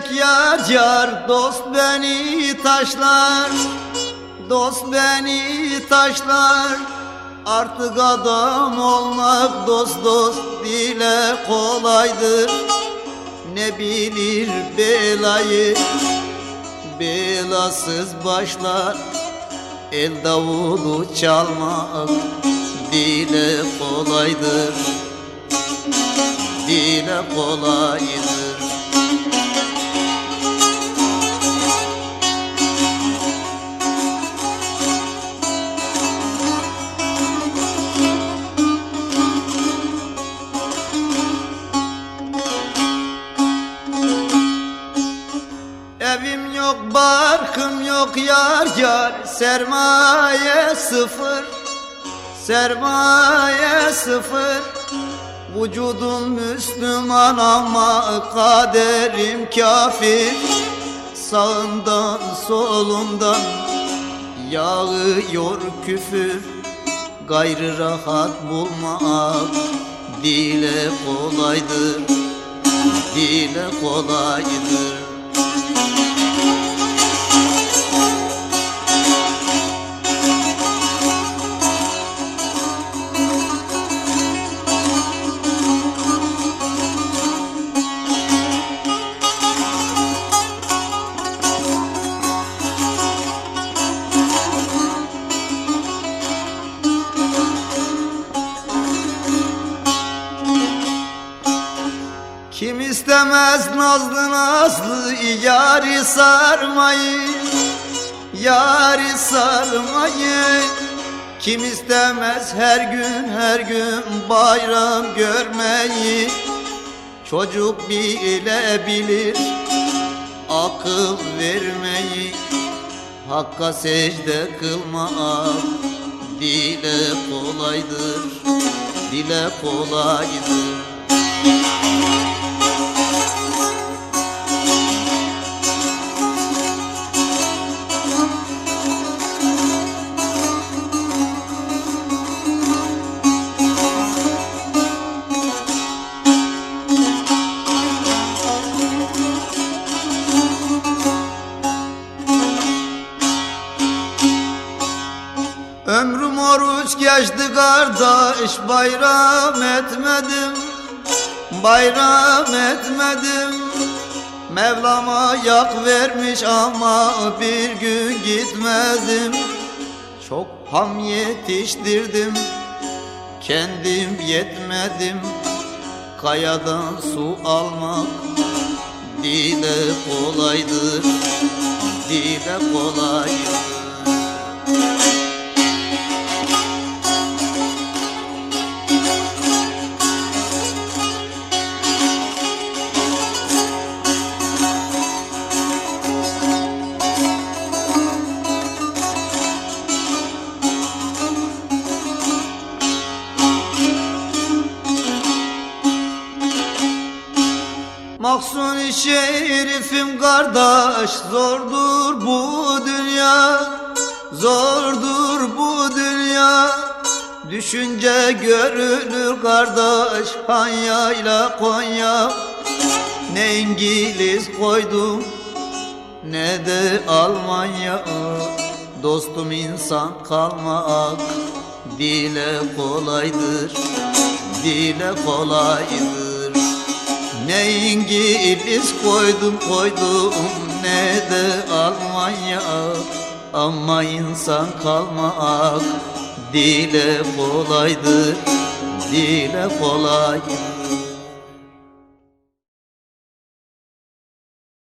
Diyerek yar yar dost beni taşlar Dost beni taşlar. Artık adam olmak dost dost dile kolaydır. Ne bilir belayı Belasız başlar. El davulu çalmak dile kolaydır Dile kolaydır Evim yok, barkım yok yar yar. Sermaye sıfır Sermaye sıfır. Vücudum Müslüman ama kaderim kafir. Sağından solundan yağıyor küfür. Gayrı rahat bulmak dile kolaydır Dile kolaydır Música Kim istemez nazlı nazlı yari sarmayı Yari sarmayı. Kim istemez her gün her gün bayram görmeyi. Çocuk bile bilir akıl vermeyi. Hakka secde kılmak dile kolaydır Dile kolaydır Ömrüm oruç geçti kardeş bayram etmedim. Bayram etmedim. Mevlama yak vermiş ama bir gün gitmedim. Çok ham yetiştirdim Kendim yetmedim. Kayadan su almak Dile kolaydır Dile kolaydır Mahsuni şerifim kardeş zordur bu dünya Zordur bu dünya. Düşünce görülür kardeş Hanya'yla Konya. Ne İngiliz koydum ne de Almanya. Dostum insan kalmak dile kolaydır Dile kolaydır ne İngiliz koydum koydum ne de Almanya. Ama insan kalmak dile kolaydır Dile kolaydır